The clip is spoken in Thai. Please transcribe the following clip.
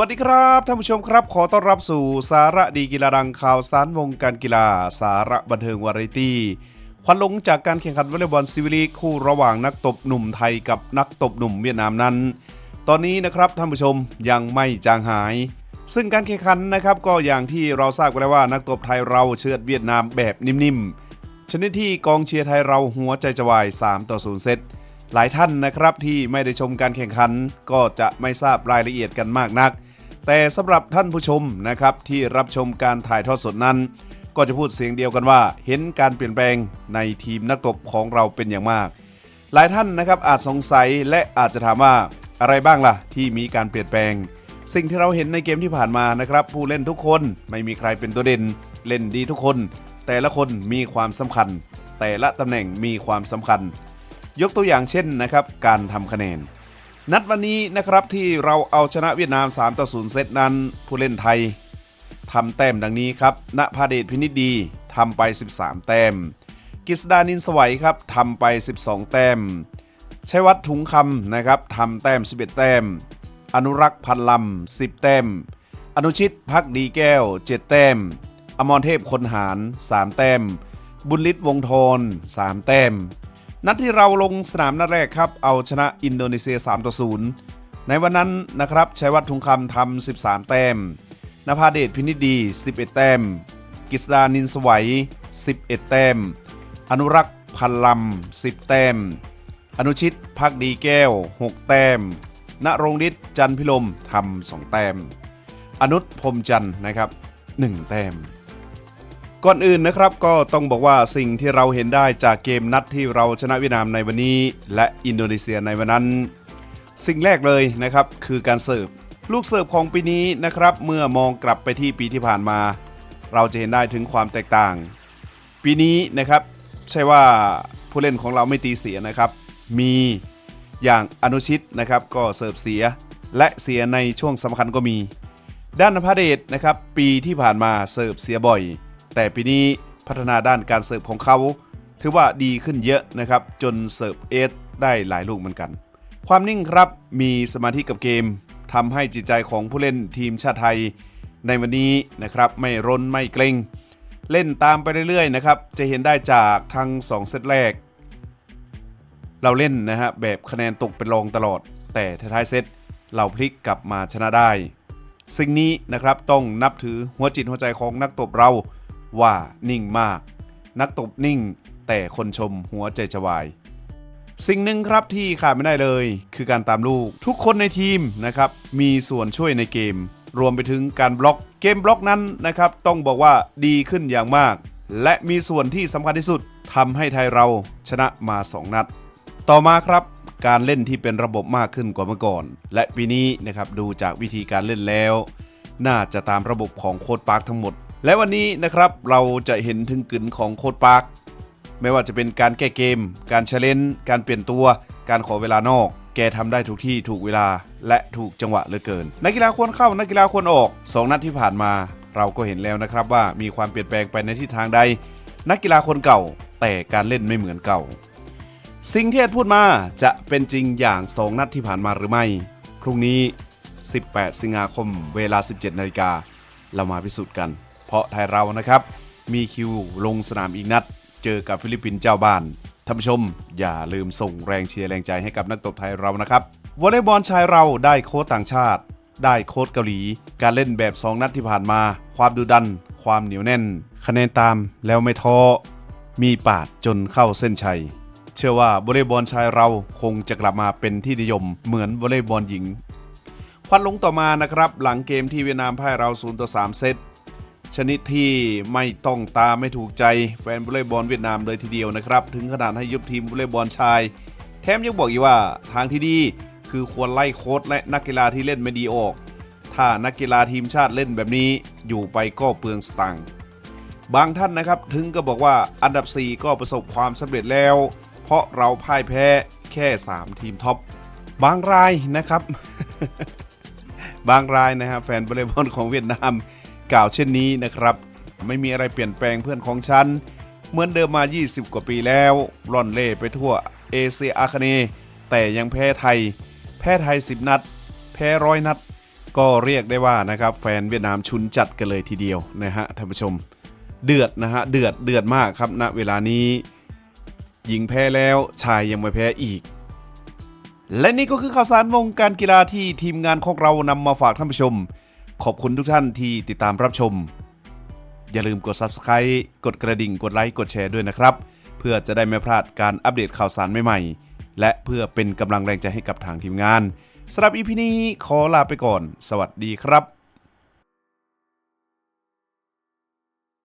วัสดีครับท่านผู้ชมครับ ขอต้อนรับสู่สาระดีกีฬาดังข่าวสารวงการกีฬา สาระบันเทิงวาไรตี้ควันหลงจากการแข่งขันวอลเลย์บอลซิวิลีคู่ระหว่างนักตบหนุ่มไทยกับนักตบหนุ่มเวียดนามนั้น ตอนนี้นะครับท่านผู้ชมยังไม่จางหาย ซึ่งการแข่งขันนะครับก็อย่างที่เราทราบกันแล้วว่านักตบไทยเราเชือดเวียดนามแบบนิ่มๆชนิดที่กองเชียร์ไทยเราหัวใจจะวาย 3 ต่อ 0 เซต หลายท่านนะครับที่ไม่ได้ชมการแข่งขันก็จะไม่ทราบรายละเอียดกันมากนัก แต่สำหรับท่านผู้ชมนะครับที่รับชมการถ่ายทอดสดนั้น ก็จะพูดเสียงเดียวกันว่า เห็นการเปลี่ยนแปลงในทีมนักตบของเราเป็นอย่างมาก หลายท่านนะครับอาจสงสัยและอาจจะถามว่าอะไรบ้างล่ะ ที่มีการเปลี่ยนแปลง สิ่งที่เราเห็นในเกมที่ผ่านมานะครับ ผู้เล่นทุกคนไม่มีใครเป็นตัวเด่น เล่นดีทุกคน แต่ละคนมีความสำคัญ แต่ละตำแหน่งมีความสำคัญ ยกตัวอย่างเช่นนะครับการทำคะแนน นัดวันนี้นะครับที่เราเอาชนะเวียดนาม3ต่อ0เซตนั้น ผู้เล่นไทยทำแต้มดังนี้ครับณภาเดชพินิจดีทำไป 13 แต้มกฤษดานินสวัยครับทำไป 12 แต้มชัยวัฒน์ถุงคำนะครับทำแต้ม 11 แต้ม อนุรักษ์พันลำ 10 แต้ม อนุชิตพักดีแก้ว 7 แต้ม อมรเทพคนหาร 3 แต้ม บุญฤทธิ์วงทน3แต้ม นัดที่เราลงสนามนัดแรกครับ เอาชนะอินโดนีเซีย3ต่อ0ในวันนั้นนะครับชัยวัฒน์ทุงคำทำ 13 แต้มนภาเดชพินิจดี 11 แต้ม กิษดานินสวัย 11 แต้ม อนุรักษ์พันลำ 10 แต้ม อนุชิตพักดีแก้ว 6 แต้ม ณรงฤทธิ์จันพิลมทำ 2 แต้ม อนุชพรมจันนะครับ 1 แต้ม ก่อนอื่นนะครับก็ต้องบอกว่าสิ่งที่เราเห็นได้จากเกมนัดที่เราชนะเวียดนามในวันนี้ และอินโดนีเซียในวันนั้น สิ่งแรกเลยนะครับคือการเสิร์ฟลูกเสิร์ฟของปีนี้นะครับเมื่อมองกลับไปที่ปีที่ผ่านมา เราจะเห็นได้ถึงความแตกต่าง ปีนี้นะครับใช่ว่าผู้เล่นของเราไม่ตีเสียนะครับ มีอย่างอนุชิตนะครับก็เสิร์ฟเสียและเสียในช่วงสำคัญก็มี ด้านนภเดชนะครับปีที่ผ่านมาเสิร์ฟเสียบ่อย แต่ปีนี้พัฒนาด้านการเสิร์ฟของเขา ถือว่าดีขึ้นเยอะนะครับ จนเสิร์ฟเอสได้หลายลูกเหมือนกัน ความนิ่งครับมีสมาธิกับเกมทำให้จิตใจของผู้เล่นทีมชาติไทย ในวันนี้นะครับไม่รนไม่เกรงเล่นตามไปเรื่อยๆนะครับจะเห็นได้จากทั้ง 2 เซตแรก เราเล่นนะฮะแบบคะแนนตกเป็นรองตลอด แต่ท้ายเซตเราพลิกกลับมาชนะได้ สิ่งนี้นะครับต้องนับถือหัวจิตหัวใจของนักตบเรา ว่านิ่งมาก นักตบนิ่ง แต่คนชมหัวใจจะวาย สิ่งหนึ่งครับที่ขาดไม่ได้เลย คือการตามลูกทุกคนในทีมนะครับมีส่วนช่วยในเกม รวมไปถึงการบล็อกเกมบล็อกนั้นนะครับต้องบอกว่าดีขึ้นอย่างมาก และมีส่วนที่สำคัญที่สุดทำให้ไทยเราชนะมา 2 นัด ต่อมาครับการเล่นที่เป็นระบบมากขึ้นกว่าเมื่อก่อน และปีนี้นะครับดูจากวิธีการเล่นแล้ว น่าจะตามระบบของโค้ดปาร์คทั้งหมด และวันนี้นะครับเราจะเห็นถึงกลิ่นของโค้ดปาร์คไม่ว่าจะเป็นการแก้เกม การเชลเลนการเปลี่ยนตัว การขอเวลานอก แกทำได้ถูกที่ถูกเวลาและถูกจังหวะเหลือเกิน นักกีฬาควรเข้านักกีฬาควรออก 2 นัดที่ผ่านมา เราก็เห็นแล้วนะครับว่ามีความเปลี่ยนแปลงไปในทิศทางใด นักกีฬาคนเก่า แต่การเล่นไม่เหมือนเก่า สิ่งที่เอ็ดพูดมาจะเป็นจริงอย่าง 2 นัดที่ผ่านมาหรือไม่ พรุ่งนี้ 18 สิงหาคม เวลา 17 นาฬิกาเรามาพิสูจน์กัน เพราะไทยเรานะครับ มีคิวลงสนามอีกนัด เจอกับฟิลิปปินส์เจ้าบ้านท่านผู้ชม อย่าลืมส่งแรงเชียร์แรงใจให้กับนักตบไทยเรานะครับวอลเลย์บอลชายเราได้โค้ชต่างชาติ ได้โค้ชเกาหลี การเล่นแบบ 2 นัดที่ผ่านมา ความดุดัน ความเหนียวแน่น คะแนนตามแล้วไม่ท้อมีปาดจนเข้าเส้นชัย เชื่อว่าวอลเลย์บอลชายเราคงจะกลับมาเป็นที่นิยมเหมือนวอลเลย์บอลหญิงควันลงต่อมานะครับ หลังเกมที่เวียดนามพ่ายเรา0ต่อ3เซต ชนิดที่ไม่ต้องตาไม่ถูกใจแฟนวอลเลย์บอลเวียดนามเลยทีเดียวนะครับ ถึงขนาดให้ยุบทีมวอลเลย์บอลชาย แถมยังบอกอีกว่าทางที่ดีคือควรไล่โค้ชและนักกีฬาที่เล่นไม่ดีออก ถ้านักกีฬาทีมชาติเล่นแบบนี้อยู่ไปก็เปลืองสตังค์บางท่านนะครับถึงก็บอกว่าอันดับ 4 ก็ประสบความสำเร็จแล้ว เพราะเราพ่ายแพ้แค่ 3 ทีมท็อปบางรายนะครับ บางรายนะครับแฟนวอลเลย์บอลของเวียดนาม กล่าวเช่นนี้นะครับ ไม่มีอะไรเปลี่ยนแปลงเพื่อนของฉัน เหมือนเดิมมา 20 กว่าปีแล้วร่อนเล่ไปทั่วเอเชียอาคเนย์แต่ยังแพ้ไทย แพ้ไทย 10 นัด แพ้ร้อยนัด ก็เรียกได้ว่านะครับ แฟนเวียดนามชุนจัดกันเลยทีเดียวนะฮะท่านผู้ชม เดือดนะฮะเดือดเดือดมากครับณเวลานี้ หญิงแพ้แล้วชายยังไม่แพ้อีก และนี่ก็คือข่าวสารวงการกีฬาที่ทีมงานของเรานำมาฝากท่านผู้ชม ขอบคุณทุกท่านที่ติดตามรับชม อย่าลืมกด Subscribe กดกระดิ่ง กดไลค์ กดแชร์ด้วยนะครับ เพื่อจะได้ไม่พลาดการอัปเดตข่าวสารใหม่ๆ และเพื่อเป็นกำลังแรงใจให้กับทางทีมงานสำหรับอีพีนี้ขอลาไปก่อน สวัสดีครับ